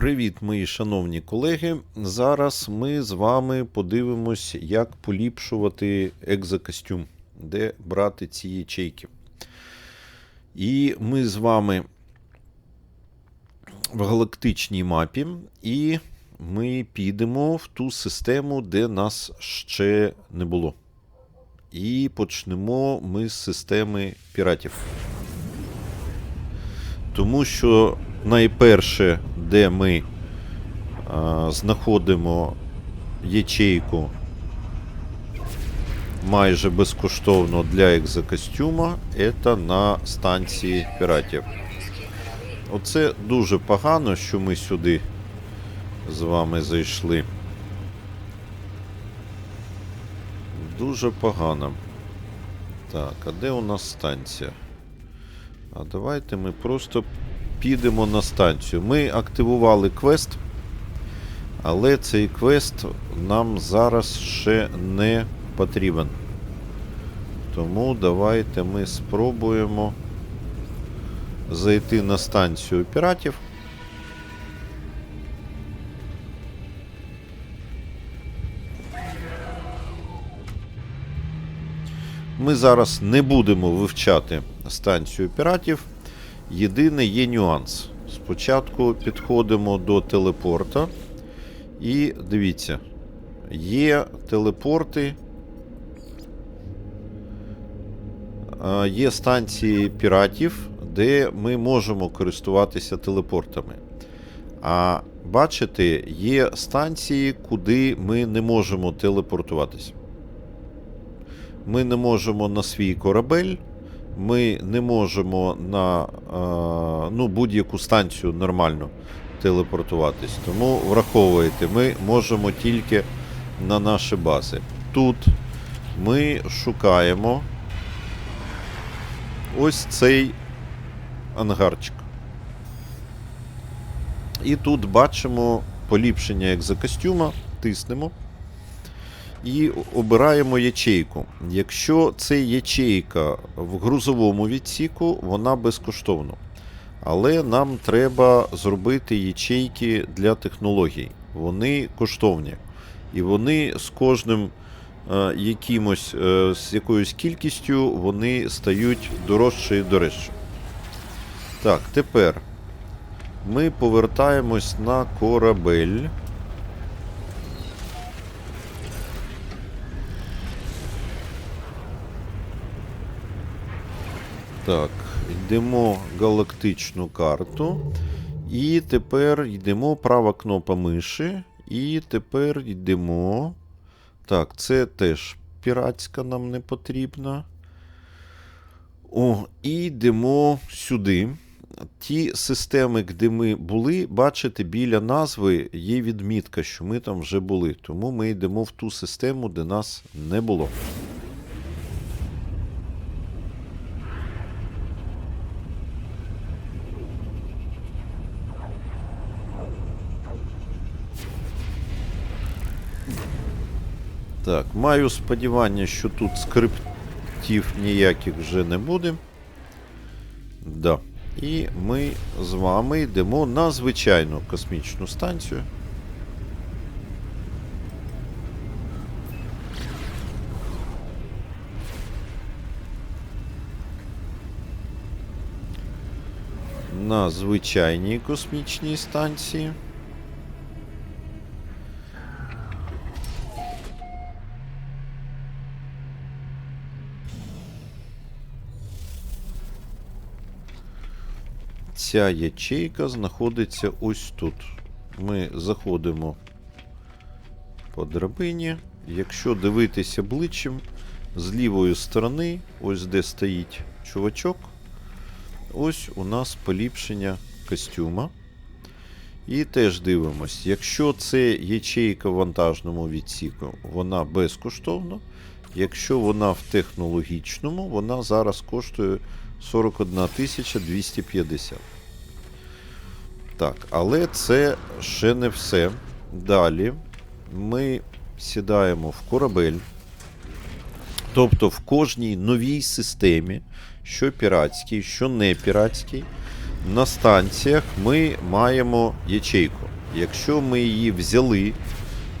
Привіт, мої шановні колеги. Зараз ми з вами подивимось, як поліпшувати екзокостюм, де брати ці ячейки. І ми з вами в галактичній мапі, і ми підемо в ту систему, де нас ще не було. І почнемо ми з системи піратів. Тому що найперше, де ми а, знаходимо ячейку майже безкоштовно для екзокостюма, це на станції піратів. Оце дуже погано, що ми сюди з вами зайшли. Дуже погано. Так, а де у нас станція? А давайте ми просто підемо на станцію. Ми активували квест, але цей квест нам зараз ще не потрібен. Тому давайте ми спробуємо зайти на станцію піратів. Ми зараз не будемо вивчати станцію піратів. Єдиний є нюанс. Спочатку підходимо до телепорта. І дивіться, є телепорти. Є станції піратів, де ми можемо користуватися телепортами. А бачите, є станції, куди ми не можемо телепортуватися. Ми не можемо на свій корабель, ми не можемо на е, ну, будь-яку станцію нормально телепортуватись. Тому враховуйте, ми можемо тільки на наші бази. Тут ми шукаємо ось цей ангарчик. І тут бачимо поліпшення екзокостюма, тиснемо і обираємо ячейку. Якщо це ячейка в грузовому відсіку, вона безкоштовна. Але нам треба зробити ячейки для технологій. Вони коштовні. І вони з кожним е, якимось, е, з якоюсь кількістю вони стають дорожче і дорожче. Так, тепер ми повертаємось на корабель. Так, йдемо галактичну карту. І тепер йдемо права кнопка миші. І тепер йдемо. Так, це теж піратська нам не потрібна. О, і йдемо сюди. Ті системи, де ми були, бачите, біля назви є відмітка, що ми там вже були. Тому ми йдемо в ту систему, де нас не було. Так, маю сподівання, що тут скриптів ніяких вже не буде. Да. І ми з вами йдемо на звичайну космічну станцію. На звичайній космічній станції. Ця ячейка знаходиться ось тут. Ми заходимо по драбині. Якщо дивитися обличчям, з лівої сторони, ось де стоїть чувачок, ось у нас поліпшення костюма. І теж дивимось, якщо це ячейка в вантажному відсіку, вона безкоштовна. Якщо вона в технологічному, вона зараз коштує 41 250. Так, але це ще не все. Далі ми сідаємо в корабель. Тобто в кожній новій системі, що піратській, що не піратській, на станціях ми маємо ячейку. Якщо ми її взяли,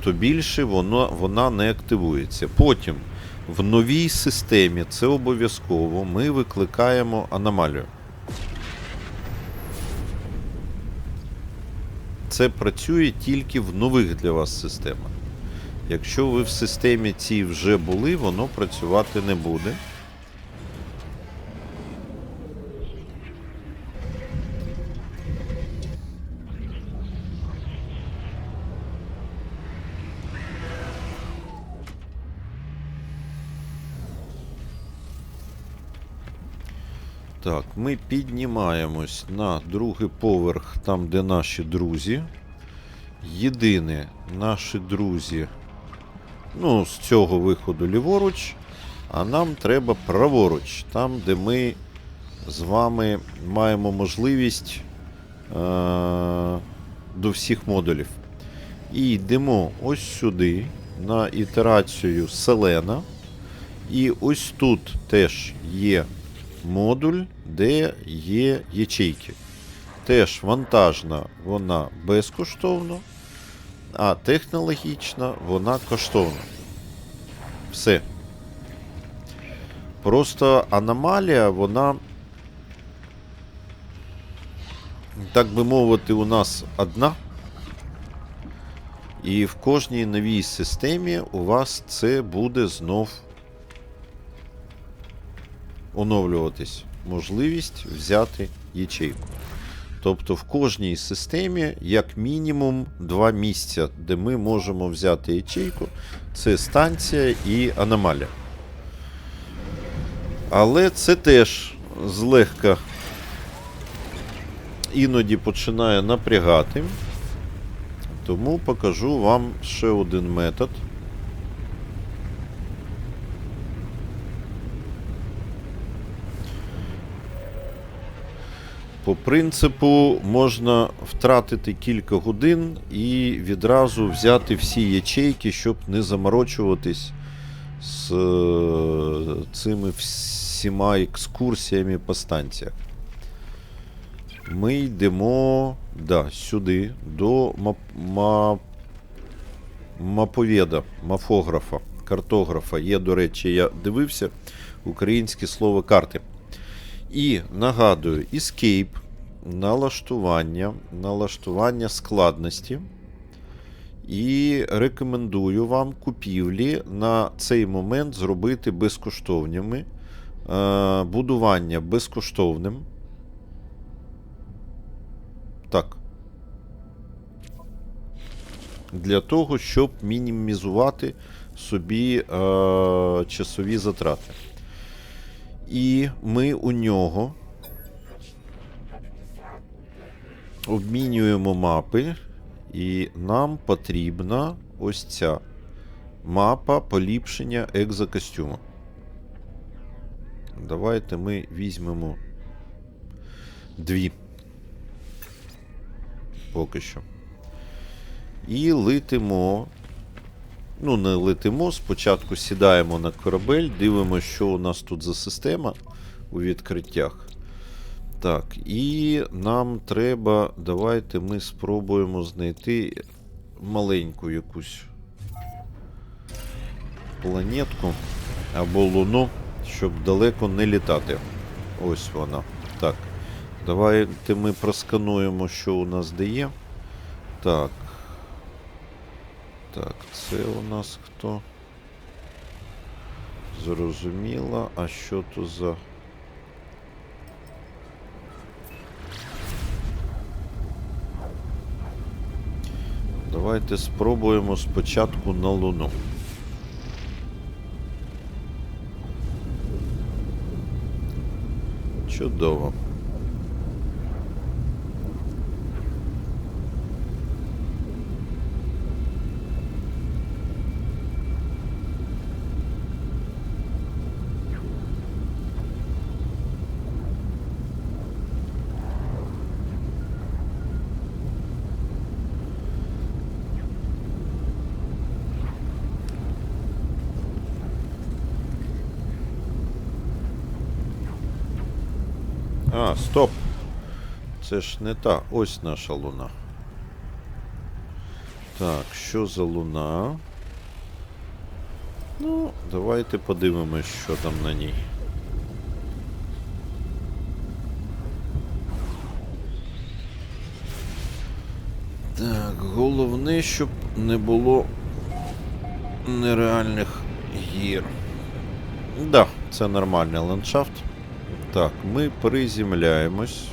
то більше воно, вона не активується. Потім в новій системі це обов'язково ми викликаємо аномалію. Це працює тільки в нових для вас системах. Якщо ви в системі цій вже були, воно працювати не буде. Так, ми піднімаємось на другий поверх, там, де наші друзі. Єдине, наші друзі, ну, з цього виходу ліворуч, а нам треба праворуч, там, де ми з вами маємо можливість е- до всіх модулів. І йдемо ось сюди, на ітерацію Селена. І ось тут теж є модуль, де є ячейки. Теж вантажна вона безкоштовна, а технологічна вона коштовна. Все. Просто аномалія, вона, так би мовити, у нас одна. І в кожній новій системі у вас це буде знов оновлюватись можливість взяти ячейку. Тобто в кожній системі як мінімум два місця, де ми можемо взяти ячейку. Це станція і аномалія. Але це теж злегка іноді починає напрягати. Тому покажу вам ще один метод. По принципу можна втратити кілька годин і відразу взяти всі ячейки, щоб не заморочуватись з е, цими всіма екскурсіями по станціях. Ми йдемо да, сюди, до мап, мап, маповеда, мафографа, картографа. Є, до речі, я дивився українське слово карти. І нагадую, Escape, налаштування, налаштування складності. І рекомендую вам купівлі на цей момент зробити безкоштовними. Е, будування безкоштовним. Так. Для того, щоб мінімізувати собі е, часові затрати. І ми у нього обмінюємо мапи, і нам потрібна ось ця мапа поліпшення екзокостюму. Давайте ми візьмемо дві. Поки що. І летимо. Ну, не летимо. Спочатку сідаємо на корабель, дивимося, що у нас тут за система у відкриттях. Так, і нам треба. Давайте ми спробуємо знайти маленьку якусь планетку або луну, щоб далеко не літати. Ось вона. Так. Давайте ми проскануємо, що у нас де є. Так. Так, це у нас хто? Зрозуміло. А що то за. Давайте спробуємо спочатку на Луну. Чудово. А, стоп. Це ж не та. Ось наша луна. Так, що за луна? Ну, давайте подивимось, що там на ній. Так, головне, щоб не було нереальних гір. Да, це нормальний ландшафт. Так, ми приземляємось.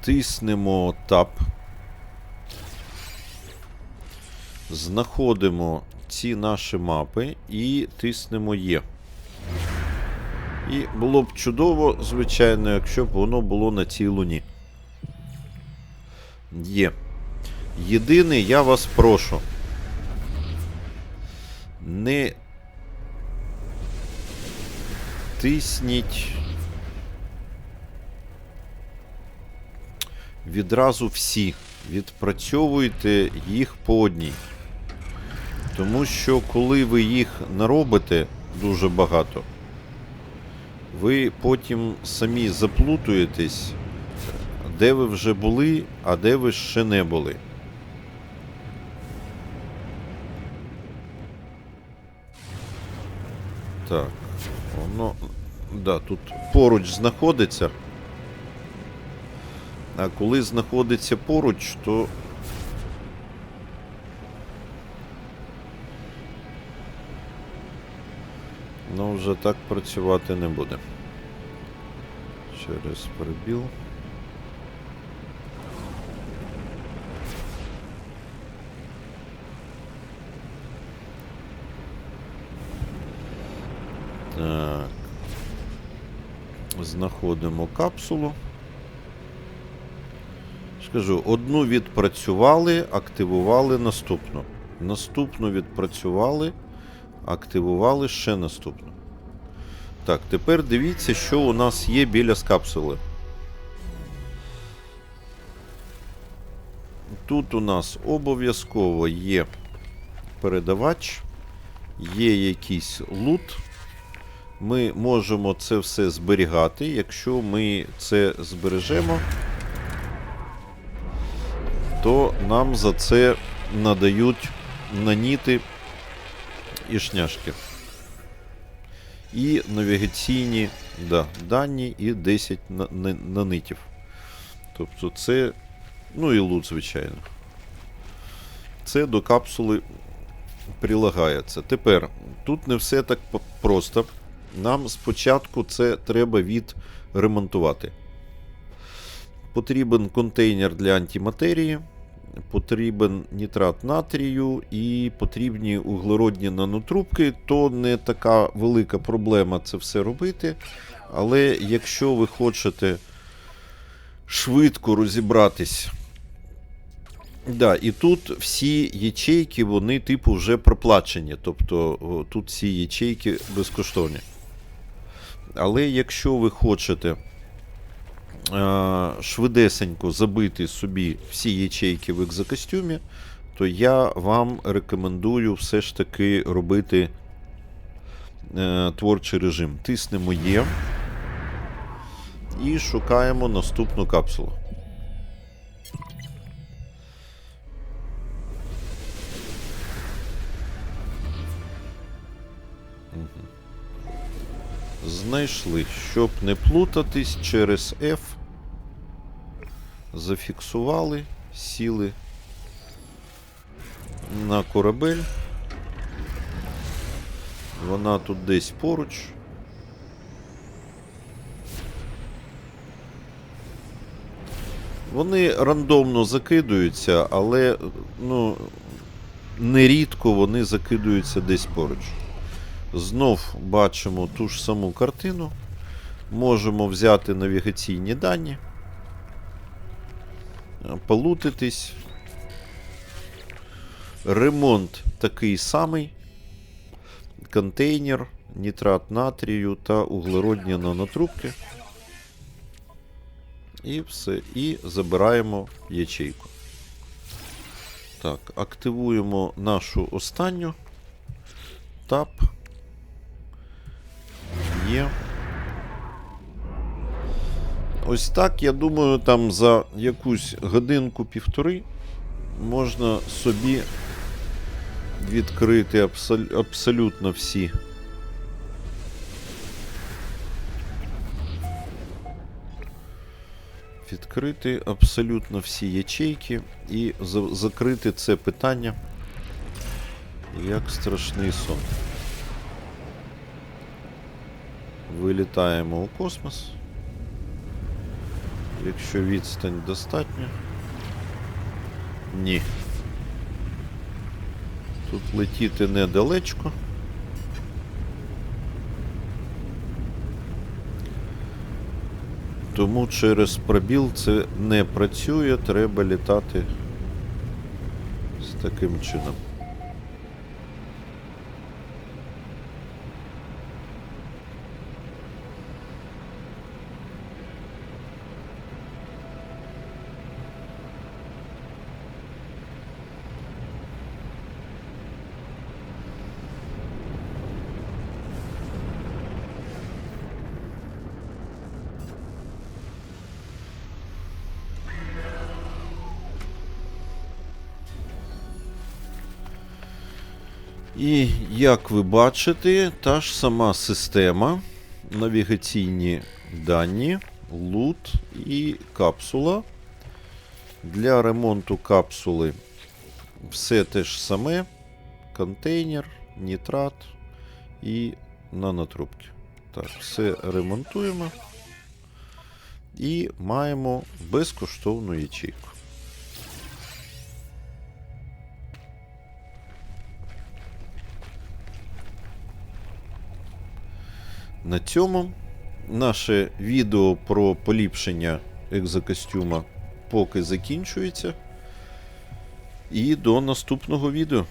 Тиснемо тап. Знаходимо ці наші мапи і тиснемо Є. І було б чудово, звичайно, якщо б воно було на цій луні. Є. Єдине, я вас прошу. Не тисніть відразу всі. Відпрацьовуйте їх по одній. Тому що коли ви їх наробите дуже багато, ви потім самі заплутуєтесь, де ви вже були, а де ви ще не були. Так, воно. Да, тут поруч знаходиться. А коли знаходиться поруч, то. Ну, вже так працювати не буде. Через перебіл. Так. Знаходимо капсулу. Скажу, одну відпрацювали, активували наступну. Наступну відпрацювали, активували ще наступну. Так, тепер дивіться, що у нас є біля з капсули. Тут у нас обов'язково є передавач, є якийсь лут. Ми можемо це все зберігати. Якщо ми це збережемо, то нам за це надають наніти і шняшки. І навігаційні да, дані, і 10 на, на, нанитів. Тобто це. Ну і лут, звичайно. Це до капсули прилагається. Тепер, тут не все так просто. Нам спочатку це треба відремонтувати. Потрібен контейнер для антиматерії, потрібен нітрат натрію і потрібні углеродні нанотрубки. То не така велика проблема це все робити. Але якщо ви хочете швидко розібратись. Да, і тут всі ячейки, вони, типу, вже проплачені. Тобто тут всі ячейки безкоштовні. Але якщо ви хочете швидесенько забити собі всі ячейки в екзокостюмі, то я вам рекомендую все ж таки робити е, творчий режим. Тиснемо Є і шукаємо наступну капсулу. Знайшли, щоб не плутатись через F. Зафіксували, сіли на корабель. Вона тут десь поруч. Вони рандомно закидуються, але ну, нерідко вони закидуються десь поруч. Знов бачимо ту ж саму картину. Можемо взяти навігаційні дані, полутитись. Ремонт такий самий. Контейнер, нітрат натрію та углеродні нанотрубки. І все. І забираємо ячейку. Так, активуємо нашу останню. Тап. Є. Ось так, я думаю, там за якусь годинку-півтори можна собі відкрити абсол- абсолютно всі. Відкрити абсолютно всі ячейки і закрити це питання як страшний сон. Вилітаємо у космос. Якщо відстань достатня. Ні. Тут летіти недалечко. Тому через пробіл це не працює, треба літати з таким чином. І як ви бачите, та ж сама система, навігаційні дані, лут і капсула. Для ремонту капсули все те ж саме: контейнер, нітрат і нанотрубки. Так, все ремонтуємо. І маємо безкоштовну ячейку. На цьому наше відео про поліпшення екзокостюма поки закінчується. І до наступного відео.